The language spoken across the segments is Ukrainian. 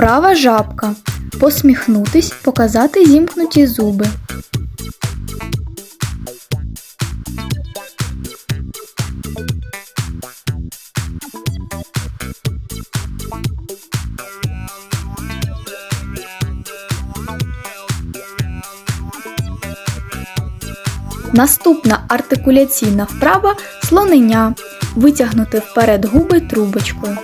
Вправа жабка. Посміхнутись, показати зімкнуті зуби. Наступна артикуляційна вправа слонення. Витягнути вперед губи трубочкою.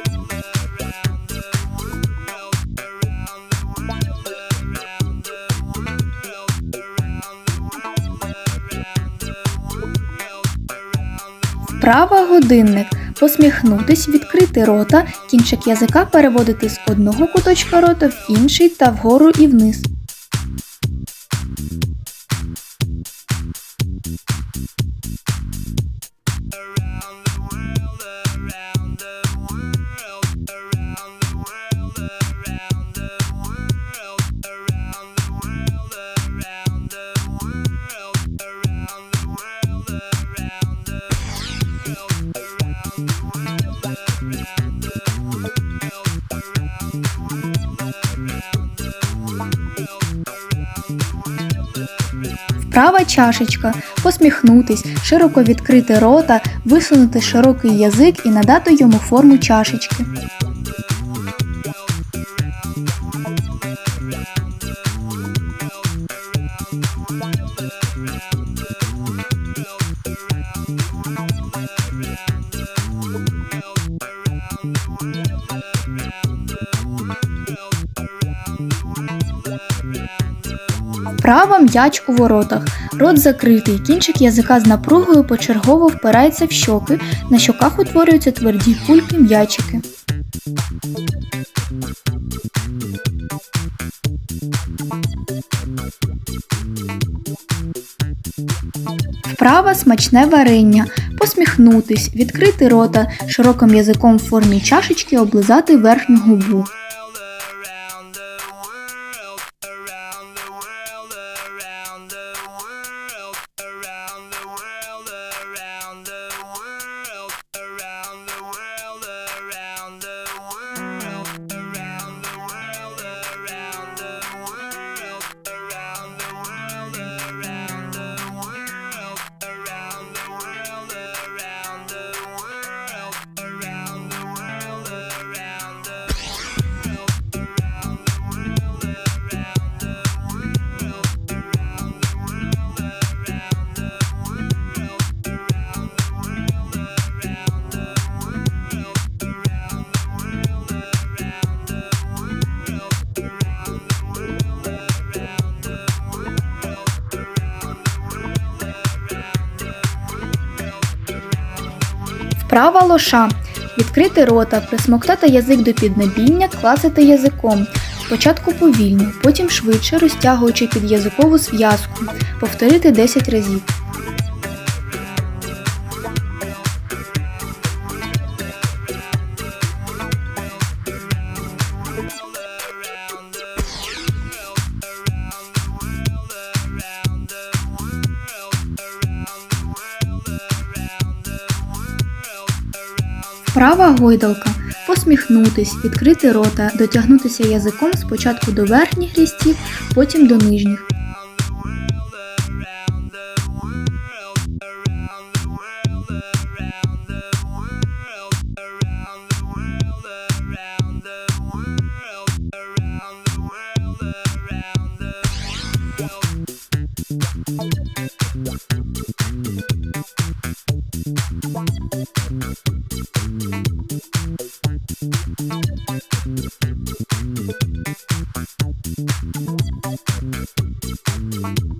Вправа годинник. Посміхнутись, відкрити рота, кінчик язика переводити з одного куточка рота в інший та вгору і вниз. Вправа чашечка. Посміхнутись, широко відкрити рота, висунути широкий язик і надати йому форму чашечки. Вправа м'яч у воротах. Рот закритий, кінчик язика з напругою почергово впирається в щоки, на щоках утворюються тверді кульки м'ячики. Вправа смачне варення. Посміхнутись, відкрити рота, широким язиком в формі чашечки облизати верхню губу. Вправа лоша. Відкрити рота, присмоктати язик до піднебіння, класити язиком. Спочатку повільно, потім швидше розтягуючи підязикову зв'язку. Повторити 10 разів. Вправа гойдалка. Посміхнутись, відкрити рота, дотягнутися язиком спочатку до верхніх рістів, потім до нижніх. Thank you.